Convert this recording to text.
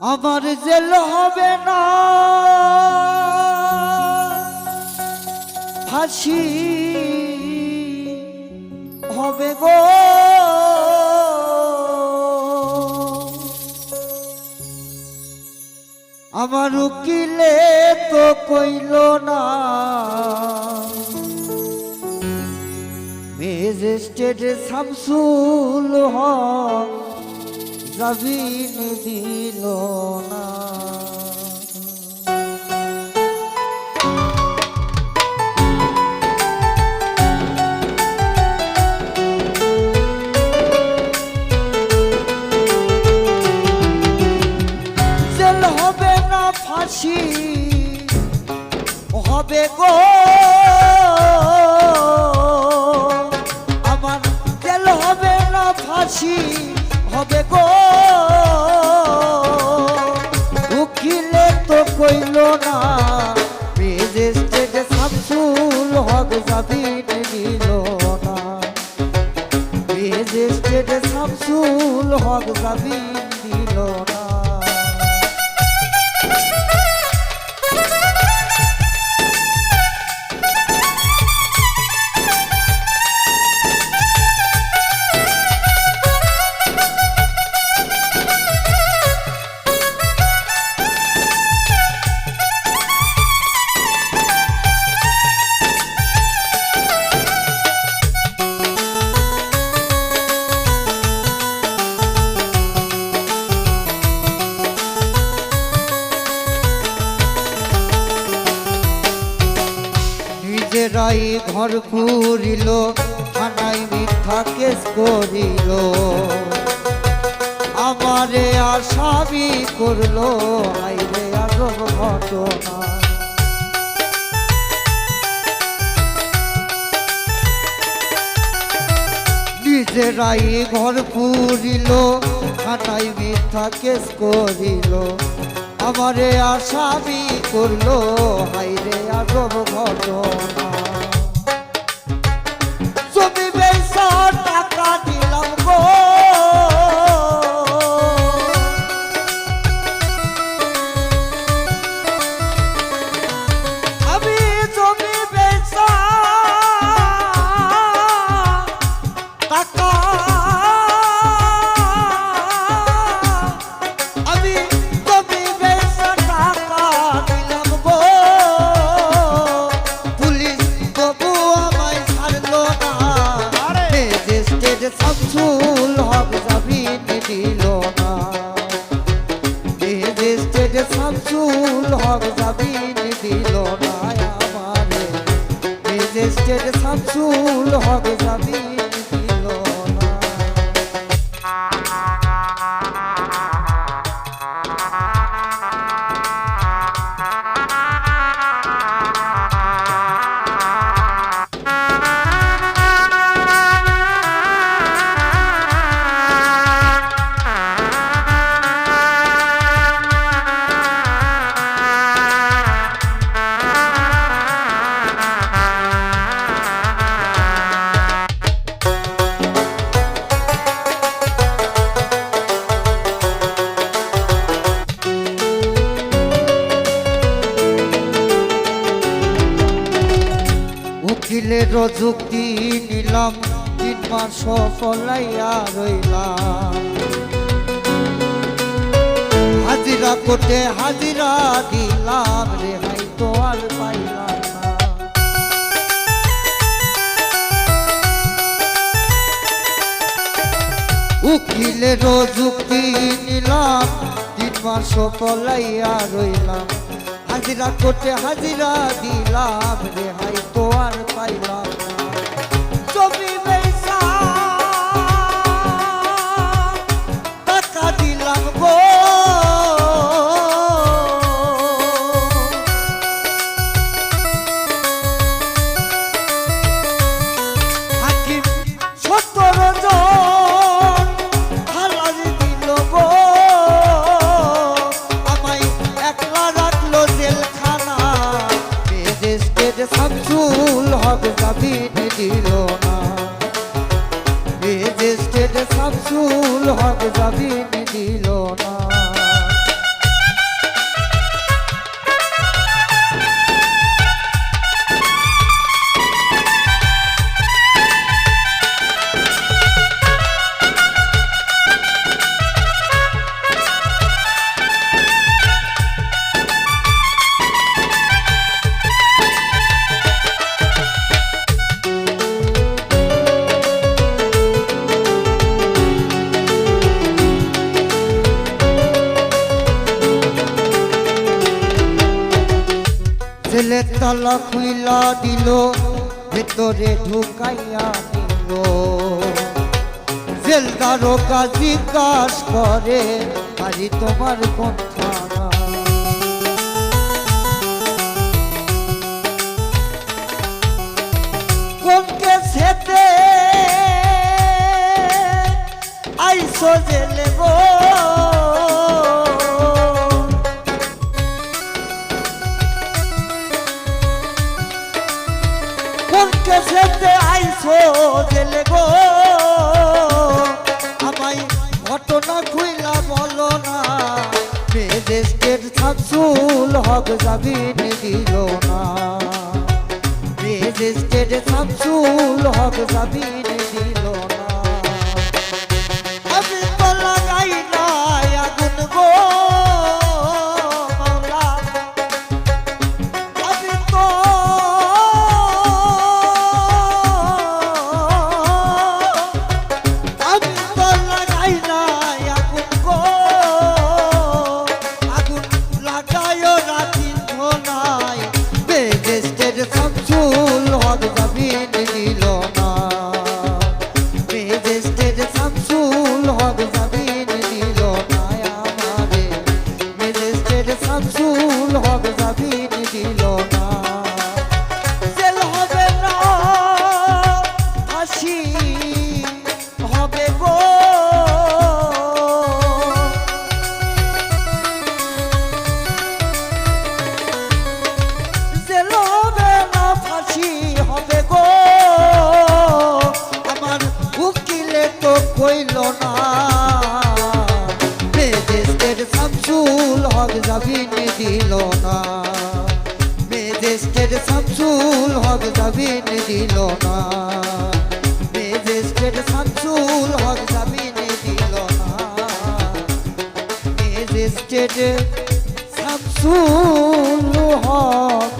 আমার জেল হবে না। ফাঁসি হবে গো। আমার উকিলে তো কইল না। মেজেস্টেড শামসুল হক জবিন দিল। ফাঁসি। হবে গো। আমার জেল হবে না ফাঁসি। হবে গো। উকিলে তো কইল না রেজিস্ট্রেড শামসুল হক জামিন নিল না। রেজিস্ট্রেড শামসুল হক জামিন নিজেরাই ঘর পুরিল থানায় মিথ্যা কেস করিল। আমারে আর আসামি করল আইরে আজব ঘটনা। নিজেরাই ঘর পুরিল থানায় মিথ্যা কেস করিল। আমারে আসামি করল হাইরে আজব ঘটনা। শামসুল হক জাবিন দিল না আমারে ম্যাজিস্ট্রেট শামসুল হক জামিন উকিলের যুক্তি নিলাম তিন মাস সফলাইয়া রইলাম। হাজিরা করতে হাজিরা দিলাম রেহাই তো আর পাইলাম উকিলের যুক্তি নিলাম তিন মাস সফলাইয়া রইলাম। হাজিরা করতে হাজিরা দিলাম রেহাই আর পাইলাম হক দিল ছেলে তালা খুইলা দিল, ভেতরে ঢুকাইয়া দিল। জেলদারও কাজী কাজ করে, বাড়ি তোমার কোন থানা কোন কেসেতে আইসো জেলে গো ঘটনা খুইলা বলো না। মেজেস্টের শামসুল হক জামিন দিল না। মেজেস্টের শামসুল হক জামিন দিল না। মেজেস্টের শামসুল হক জামিন দিল না মেজেস্টের শামসুল হক জামিন দিল না মেজেস্টের শামসুল হক জামিন দিল না মেজেস্টের শামসুল হক